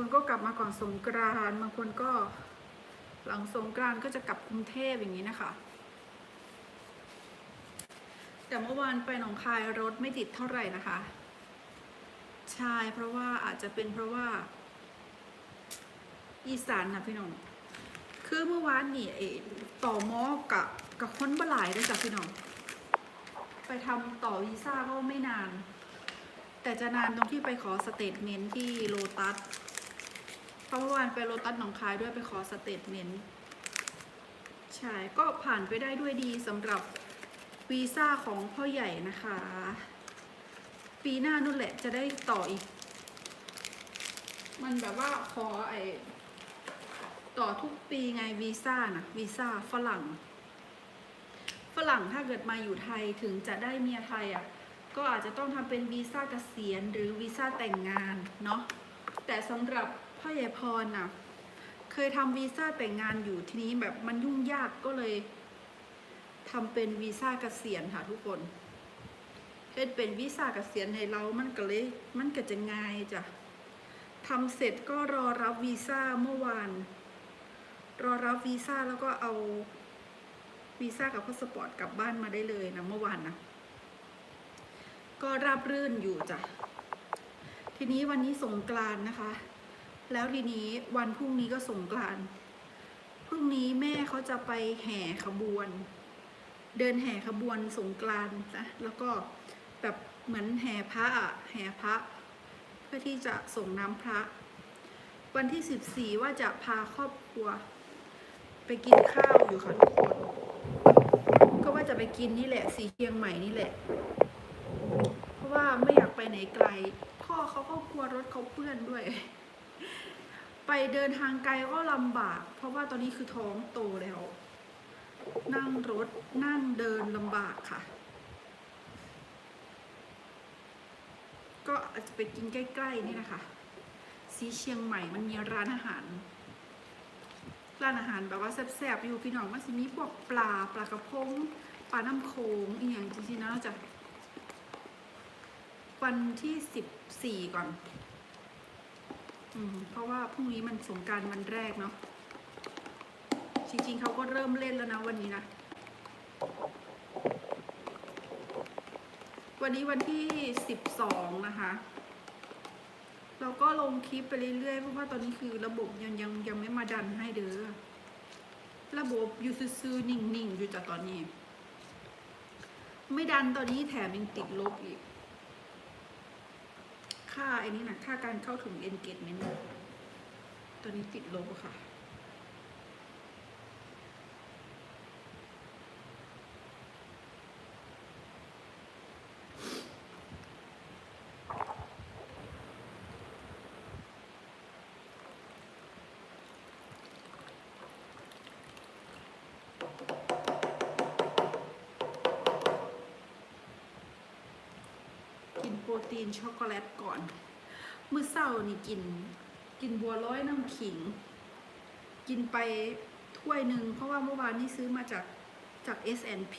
คนก็กลับมาก่อนสงกรานต์บางคนก็หลังสงกรานต์ก็จะกลับกรุงเทพอย่างนี้นะคะ แต่เมื่อวานไปหนองคายรถไม่ติดเท่าไหร่นะคะ ใช่เพราะว่าอาจจะเป็นเพราะว่า อีสานนะพี่น้องคือเมื่อวานนี่เอต่อมอกับกับคนบหลายด้วยจ้ะพี่น้องไปทำต่อวีซ่าก็ไม่นาน แต่จะนานตรงที่ไปขอสเตทเมนต์ที่โลตัส เพราะเมื่อวานไปโลตัสหนองคายด้วยไปขอสเตทเมนต์ใช่ก็ผ่านไปได้ด้วยดีสำหรับวีซ่าของพ่อใหญ่นะคะ ปีหน้านู่นแหละจะได้ต่ออีก มันแบบว่าขอไอต่อทุกปีไงวีซ่านะวีซ่าฝรั่ง ฝรั่งถ้าเกิดมาอยู่ไทยถึงจะได้เมียไทยอะก็อาจจะต้องทำเป็นวีซ่าเกษียณหรือวีซ่าแต่งงานเนาะแต่สำหรับ พ่อใหญ่พรน่ะ เคยทำวีซ่าแต่งงานอยู่ทีนี้แบบมันยุ่งยากก็เลยทำเป็นวีซ่าเกษียณค่ะทุกคนเฮ็ดเป็นวีซ่าเกษียณให้เรามันก็เลยมันก็จะง่ายจ้ะทำเสร็จก็รอรับวีซ่าเมื่อวาน รอรับวีซ่าแล้วก็เอาวีซ่ากับพาสปอร์ตกลับบ้านมาได้เลยนะเมื่อวานนะก็ราบรื่นอยู่จ้ะทีนี้วันนี้สงกรานนะคะ แล้วทีนี้วันพรุ่งนี้ก็สงกรานต์พรุ่งนี้แม่เขาจะไปแห่ขบวน เดินแห่ขบวนสงกรานต์นะแล้วก็แบบเหมือนแห่พระอะแห่พระ เพื่อที่จะส่งน้ำพระ วันที่สิบสี่ว่าจะพาครอบครัว ไปกินข้าวอยู่ค่ะทุกคนก็ว่าจะไปกินนี่แหละสีเชียงใหม่นี่แหละ เพราะว่าไม่อยากไปไหนไกลพ่อเขาก็กลัวรถเขาเปื้อนด้วย ไปเดินทางไกลก็ลำบาก เพราะว่าตอนนี้คือท้องโตแล้ว นั่งรถนั่งเดินลำบากค่ะ ก็อาจจะไปกินใกล้ๆนี่นะคะ สีเชียงใหม่มันมีร้านอาหาร ร้านอาหารแบบว่าแซ่บๆอยู่พี่น้องมันสิมีพวกปลาปลากระพงปลาน้ำโขงอีกอย่างจริงๆนะจะวันที่สิบสี่ก่อน เพราะว่าพรุ่งนี้มันสงการวันแรกเนาะ จริงๆเขาก็เริ่มเล่นแล้วนะวันนี้นะ วันนี้วันที่สิบสองนะคะ เราก็ลงคลิปไปเรื่อยๆ เพราะว่าตอนนี้คือระบบยังยังยังไม่มาดันให้เด้อ ระบบอยู่ซื่อๆนิ่งๆ อยู่จากตอนนี้ ไม่ดันตอนนี้แถมยังติดลบอีก ค่าไอ้นี่นะค่าการเข้าถึง engagement ตอนนี้ติดลบค่ะ ปรตีนช็อกโกแลตก่อน มื้อเศร้านี่กิน กินบัวร้อยน้ำขิง กินไปถ้วยหนึ่งเพราะว่าเมื่อวานนี้ซื้อมาจากจาก S&P